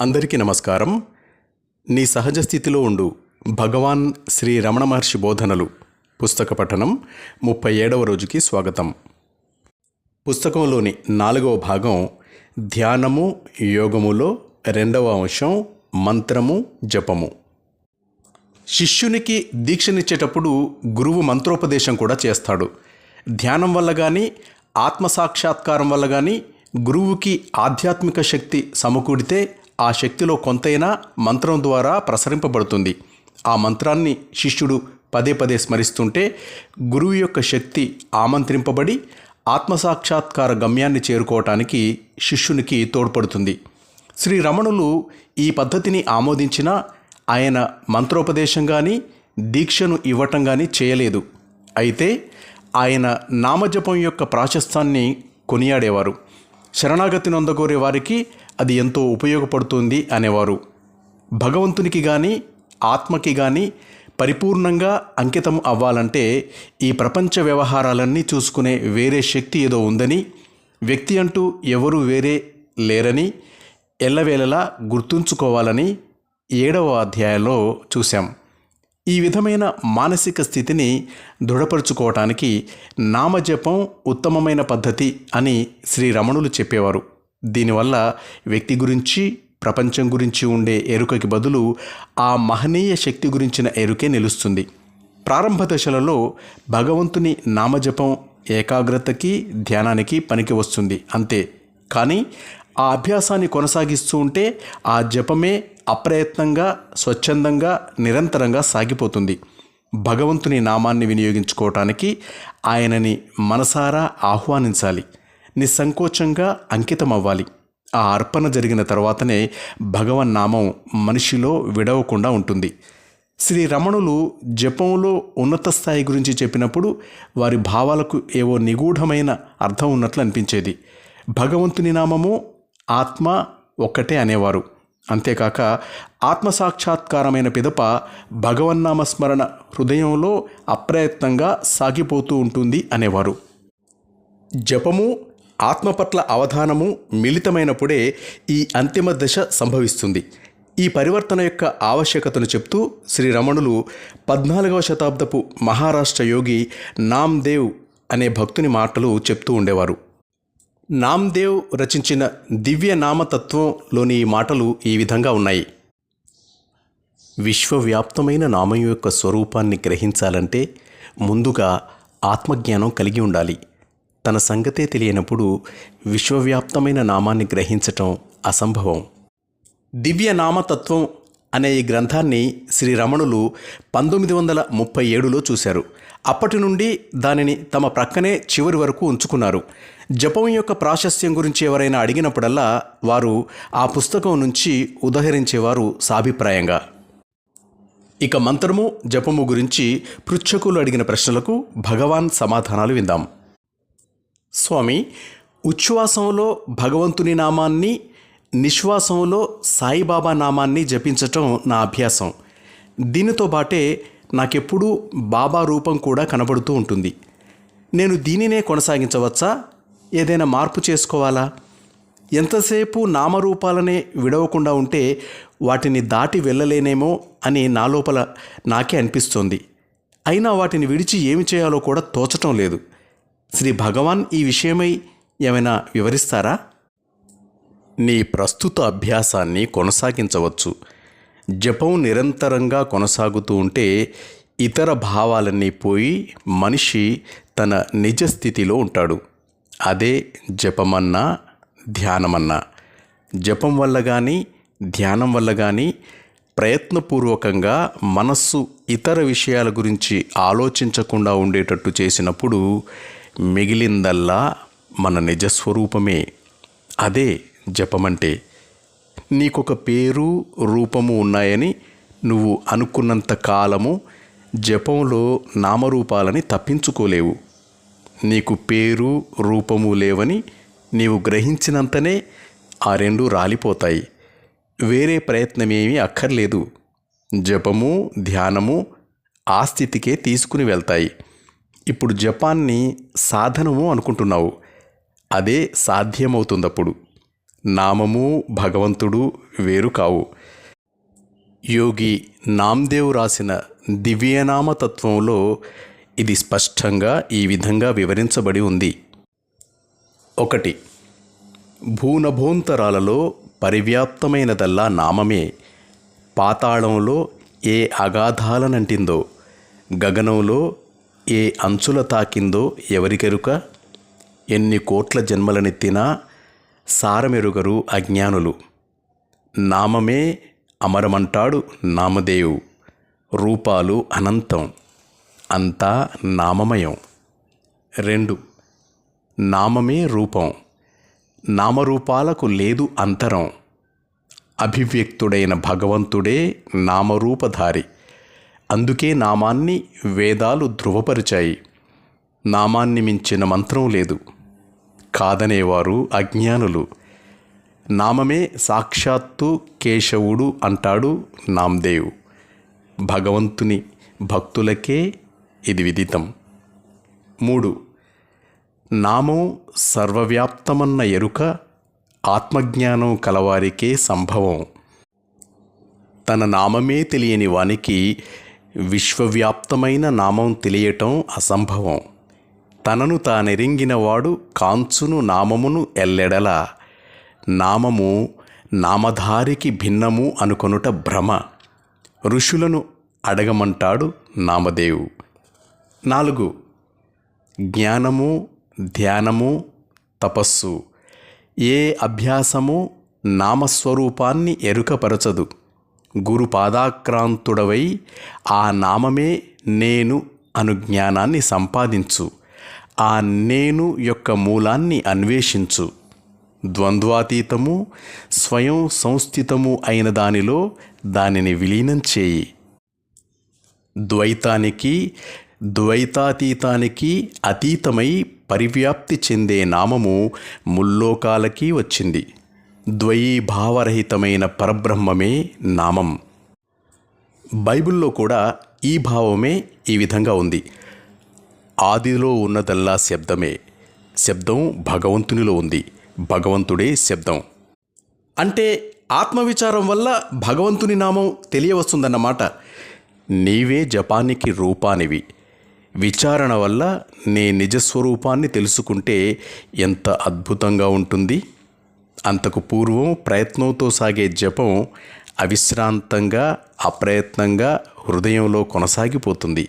అందరికీ నమస్కారం. నీ సహజ స్థితిలో ఉండు. భగవాన్ శ్రీ రమణ మహర్షి బోధనలు. పుస్తక పఠనం ముప్పై ఏడవ రోజుకి స్వాగతం. పుస్తకంలోని నాలుగవ భాగం ధ్యానము యోగములో రెండవ అంశం మంత్రము జపము. శిష్యునికి దీక్షనిచ్చేటప్పుడు గురువు మంత్రోపదేశం కూడా చేస్తాడు. ధ్యానం వల్ల కానీ ఆత్మసాక్షాత్కారం వల్ల కానీ గురువుకి ఆధ్యాత్మిక శక్తి సమకూడితే ఆ శక్తిలో కొంతైనా మంత్రం ద్వారా ప్రసరింపబడుతుంది. ఆ మంత్రాన్ని శిష్యుడు పదే పదే స్మరిస్తుంటే గురువు యొక్క శక్తి ఆమంత్రింపబడి ఆత్మసాక్షాత్కార గమ్యాన్ని చేరుకోవటానికి శిష్యునికి తోడ్పడుతుంది. శ్రీ రమణులు ఈ పద్ధతిని ఆమోదించిన ఆయన మంత్రోపదేశం కానీ దీక్షను ఇవ్వటం కానీ చేయలేదు. అయితే ఆయన నామజపం యొక్క ప్రాశస్తాన్ని కొనియాడేవారు. శరణాగతి నొందగోరే వారికి అది ఎంతో ఉపయోగపడుతుంది అనేవారు. భగవంతునికి కానీ ఆత్మకి కానీ పరిపూర్ణంగా అంకితం అవ్వాలంటే ఈ ప్రపంచ వ్యవహారాలన్నీ చూసుకునే వేరే శక్తి ఏదో ఉందని వ్యక్తి అంటూ ఎవరు వేరే లేరని ఎల్లవేళలా గుర్తుంచుకోవాలని ఏడవ అధ్యాయంలో చూశాం. ఈ విధమైన మానసిక స్థితిని దృఢపరుచుకోవటానికి నామజపం ఉత్తమమైన పద్ధతి అని శ్రీ రమణులు చెప్పేవారు. దీనివల్ల వ్యక్తి గురించి ప్రపంచం గురించి ఉండే ఎరుకకి బదులు ఆ మహనీయ శక్తి గురించిన ఎరుకే నిలుస్తుంది. ప్రారంభ దశలలో భగవంతుని నామజపం ఏకాగ్రతకి ధ్యానానికి పనికి వస్తుంది. అంతే. కానీ ఆ అభ్యాసాన్ని కొనసాగిస్తూ ఉంటే ఆ జపమే అప్రయత్నంగా స్వచ్ఛందంగా నిరంతరంగా సాగిపోతుంది. భగవంతుని నామాన్ని వినియోగించుకోవటానికి ఆయనని మనసారా ఆహ్వానించాలి. నిస్సంకోచంగా అంకితం అవ్వాలి ఆ అర్పణ జరిగిన తర్వాతనే భగవన్నామం మనిషిలో విడవకుండా ఉంటుంది. శ్రీ రమణులు జపంలో ఉన్నత స్థాయి గురించి చెప్పినప్పుడు వారి భావాలకు ఏవో నిగూఢమైన అర్థం ఉన్నట్లు అనిపించేది. భగవంతుని నామము ఆత్మ ఒక్కటే అనేవారు. అంతేకాక ఆత్మసాక్షాత్కారమైన పిదప భగవన్నామస్మరణ హృదయంలో అప్రయత్నంగా సాగిపోతూ ఉంటుంది అనేవారు. జపము ఆత్మ పట్ల అవధానము మిళితమైనప్పుడే ఈ అంతిమ దశ సంభవిస్తుంది. ఈ పరివర్తన యొక్క ఆవశ్యకతను చెప్తూ శ్రీ రమణులు పద్నాలుగవ శతాబ్దపు మహారాష్ట్ర యోగి నామ్దేవ్ అనే భక్తుని మాటలు చెప్తూ ఉండేవారు. నామ్దేవ్ రచించిన దివ్య నామతత్వంలోని ఈ మాటలు ఈ విధంగా ఉన్నాయి. విశ్వవ్యాప్తమైన నామం యొక్క స్వరూపాన్ని గ్రహించాలంటే ముందుగా ఆత్మజ్ఞానం కలిగి ఉండాలి. తన సంగతే తెలియనప్పుడు విశ్వవ్యాప్తమైన నామాన్ని గ్రహించటం అసంభవం. దివ్య నామతత్వం అనే ఈ గ్రంథాన్ని శ్రీ రమణులు పంతొమ్మిది వందల ముప్పై ఏడులో చూశారు. అప్పటి నుండి దానిని తమ ప్రక్కనే చివరి వరకు ఉంచుకున్నారు. జపం యొక్క ప్రాశస్త్యం గురించి ఎవరైనా అడిగినప్పుడల్లా వారు ఆ పుస్తకం నుంచి ఉదహరించేవారు సాభిప్రాయంగా. ఇక మంత్రము జపము గురించి పృచ్ఛకులు అడిగిన ప్రశ్నలకు భగవాన్ సమాధానాలు విందాం. స్వామి ఉచ్ఛ్వాసంలో భగవంతుని నామాన్ని నిశ్వాసంలో సాయిబాబా నామాన్ని జపించటం నా అభ్యాసం. దీనితో బాటే నాకెప్పుడూ బాబా రూపం కూడా కనబడుతూ ఉంటుంది. నేను దీనినే కొనసాగించవచ్చా? ఏదైనా మార్పు చేసుకోవాలా? ఎంతసేపు నామరూపాలనే విడవకుండా ఉంటే వాటిని దాటి వెళ్ళలేనేమో అని నా లోపల నాకే అనిపిస్తోంది. అయినా వాటిని విడిచి ఏమి చేయాలో కూడా తోచటం లేదు. శ్రీ భగవాన్ ఈ విషయమై ఏమైనా వివరిస్తారా? నీ ప్రస్తుత అభ్యాసాన్ని కొనసాగించవచ్చు. జపం నిరంతరంగా కొనసాగుతూ ఉంటే ఇతర భావాలన్నీ పోయి మనిషి తన నిజ స్థితిలో ఉంటాడు. అదే జపమన్నా ధ్యానమన్నా. జపం వల్ల కానీ ధ్యానం వల్ల కానీ ప్రయత్నపూర్వకంగా మనస్సు ఇతర విషయాల గురించి ఆలోచించకుండా ఉండేటట్టు చేసినప్పుడు మిగిలిందల్లా మన నిజస్వరూపమే. అదే జపమంటే నీకొక పేరు రూపము ఉన్నాయని నువ్వు అనుకున్నంత కాలము జపంలో నామరూపాలని తప్పించుకోలేవు. నీకు పేరు రూపము లేవని నీవు గ్రహించినంతనే ఆ రెండు రాలిపోతాయి. వేరే ప్రయత్నమేమీ అక్కర్లేదు. జపము ధ్యానము ఆ స్థితికే తీసుకుని వెళ్తాయి. ఇప్పుడు జపాన్ని సాధనము అనుకుంటున్నావు. అదే సాధ్యమవుతుందప్పుడు. నామము భగవంతుడు వేరు కావు. యోగి నామ్దేవ్ రాసిన దివ్యనామతత్వంలో ఇది స్పష్టంగా ఈ విధంగా వివరించబడి ఉంది. ఒకటి. భూనభోంతరాలలో పరివ్యాప్తమైనదల్లా నామమే. పాతాళంలో ఏ అగాధాలనంటిందో గగనంలో ఏ అంచుల తాకిందో ఎవరికెరుక? ఎన్ని కోట్ల జన్మలనెత్తినా సారమెరుగరు అజ్ఞానులు. నామమే అమరమంటాడు నామదేవు రూపాలు అనంతం. అంతా నామమయం. రెండు. నామమే రూపం. నామరూపాలకు లేదు అంతరం. అభివ్యక్తుడైన భగవంతుడే నామరూపధారి. అందుకే నామాన్ని వేదాలు ధృవపరిచాయి. నామాన్ని మించిన మంత్రం లేదు. కాదనేవారు అజ్ఞానులు. నామమే సాక్షాత్తు కేశవుడు అంటాడు నామ్దేవ్. భగవంతుని భక్తులకే ఇది విదితం. మూడు. నామం సర్వవ్యాప్తమన్న ఎరుక ఆత్మజ్ఞానం కలవారికే సంభవం. తన నామమే తెలియని వానికి విశ్వవ్యాప్తమైన నామం తెలియటం అసంభవం. తనను తానెరింగినవాడు కాంచును నామమును ఎల్లెడల. నామము నామధారికి భిన్నము అనుకొనుట భ్రమ. ఋషులను అడగమంటాడు నామదేవు. నాలుగు. జ్ఞానము ధ్యానము తపస్సు. ఏ అభ్యాసము నామస్వరూపాన్ని ఎరుకపరచదు. గురు పాదాక్రాంతుడవై ఆ నామమే నేను అను జ్ఞానాన్ని సంపాదించు. ఆ నేను యొక్క మూలాన్ని అన్వేషించు. ద్వంద్వాతీతము స్వయం సంస్థితము అయిన దానిలో దానిని విలీనం చేయి. ద్వైతానికి ద్వైతాతీతానికి అతీతమై పరివ్యాప్తి చెందే నామము ముల్లోకాలకి వచ్చింది. ద్వయీభావరహితమైన పరబ్రహ్మమే నామం. బైబిల్లో కూడా ఈ భావమే ఈ విధంగా ఉంది. ఆదిలో ఉన్నదల్లా శబ్దమే. శబ్దం భగవంతునిలో ఉంది. భగవంతుడే శబ్దం. అంటే ఆత్మవిచారం వల్ల భగవంతుని నామం తెలియవస్తుందన్నమాట. నీవే జపానికి రూపానివి. విచారణ వల్ల నీ నిజస్వరూపాన్ని తెలుసుకుంటే ఎంత అద్భుతంగా ఉంటుంది. అంతకు పూర్వం ప్రయత్నంతో సాగే జపం అవిశ్రాంతంగా అప్రయత్నంగా హృదయంలో కొనసాగిపోతుంది.